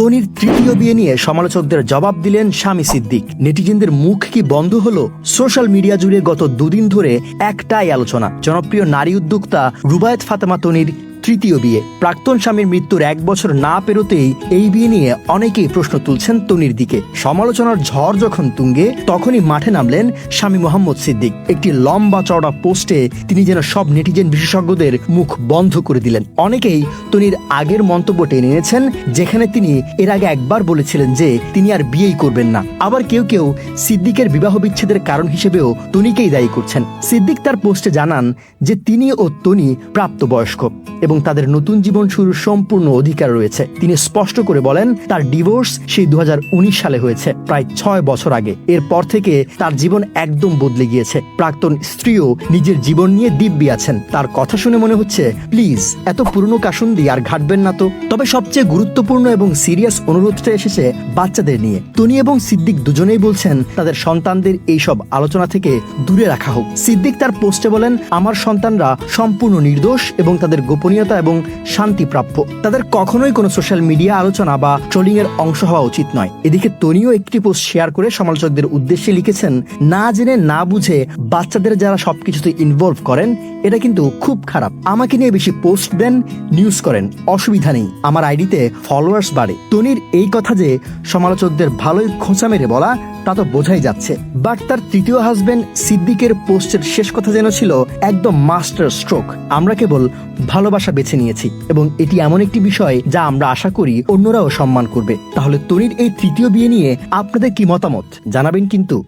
তনির তৃতীয় বিয়ে নিয়ে সমালোচকদের জবাব দিলেন স্বামী সিদ্দিক। নেটিজেনদের মুখ কি বন্ধ হলো? সোশ্যাল মিডিয়া জুড়ে গত দুদিন ধরে একটাই আলোচনা। জনপ্রিয় নারী উদ্যোক্তা রুবায়ত ফাতেমা তনির তৃতীয় বিয়ে। প্রাক্তন স্বামীর মৃত্যুর এক বছর না পেরোতেই এই বিয়ে নিয়ে অনেকেই প্রশ্ন তুলছেন তনির দিকে। সমালোচনার ঝড় যখন তুঙ্গে, তখনই মাঠে নামলেন স্বামী মোহাম্মদ সিদ্দিক। একটি লম্বা চওড়া পোস্টে তিনি যেন সব নেটিজেন বিশেষজ্ঞদের মুখ বন্ধ করে দিলেন। অনেকেই তনির আগের মন্তব্য টেনে এনেছেন, যেখানে তিনি এর আগে একবার বলেছিলেন যে তিনি আর বিয়েই করবেন না। আবার কেউ কেউ সিদ্দিকের বিবাহ বিচ্ছেদের কারণ হিসেবেও তনিকেই দায়ী করছেন। সিদ্দিক তার পোস্টে জানান যে তিনি ও তনি প্রাপ্তবয়স্ক। এবং তাদের নতুন জীবন শুরুর সম্পূর্ণ অধিকার রয়েছে। তিনি স্পষ্ট করে বলেন, তার ডিভোর্স সেই দু সালে হয়েছে, প্রায় ছয় বছর আগে। এরপর থেকে তার জীবন একদম বদলে গিয়েছে। প্রাক্তন স্ত্রীও নিজের জীবন নিয়ে দিব্যি আছেন। তার কথা শুনে মনে হচ্ছে, প্লিজ, এত পুরনো কাসুন্দি আর ঘাটবেন না তো? তবে সবচেয়ে গুরুত্বপূর্ণ এবং সিরিয়াস অনুরোধটা এসেছে বাচ্চাদের নিয়ে। তনি এবং সিদ্দিক দুজনেই বলছেন, তাদের সন্তানদের এইসব আলোচনা থেকে দূরে রাখা হোক। সিদ্দিক তার পোস্টে বলেন, আমার সন্তানরা সম্পূর্ণ নির্দোষ এবং তাদের গোপনীয়তা এবং শান্তি প্রাপ্য তাদের কখনোই কোনো সোশ্যাল মিডিয়া আলোচনা বা ট্রোলিং এর অংশ হওয়া উচিত নয়। এদিকে তনিও একটি পোস্ট শেয়ার করে সমালোচকদের উদ্দেশ্যে লিখেছেন, না জেনে না বুঝে বাচ্চাদের যারা সবকিছুতে ইনভলভ করেন, এটা কিন্তু খুব খারাপ। আমাকে নিয়ে বেশি পোস্ট দেন নিউজ করেন। অসুবিধা নেই। আমার আইডিতে ফলোয়ার্স বাড়ে। তনির এই কথা যে সমালোচকদের ভালোই খোঁচা মেরে বলা তা তো বোঝাই যাচ্ছে। বাট তার তৃতীয় হাজবেন্ড সিদ্দিকের পোস্টের শেষ কথা যেন ছিল একদম মাস্টার স্ট্রোক আমরা কেবল ভালোবাসা বেছে নিয়েছি এবং এটি এমন একটি বিষয় যা আমরা আশা করি অন্যরাও সম্মান করবে। তাহলে তরির এই তৃতীয় বিয়ে নিয়ে আপনাদের কি মতামত? জানাবেন কিন্তু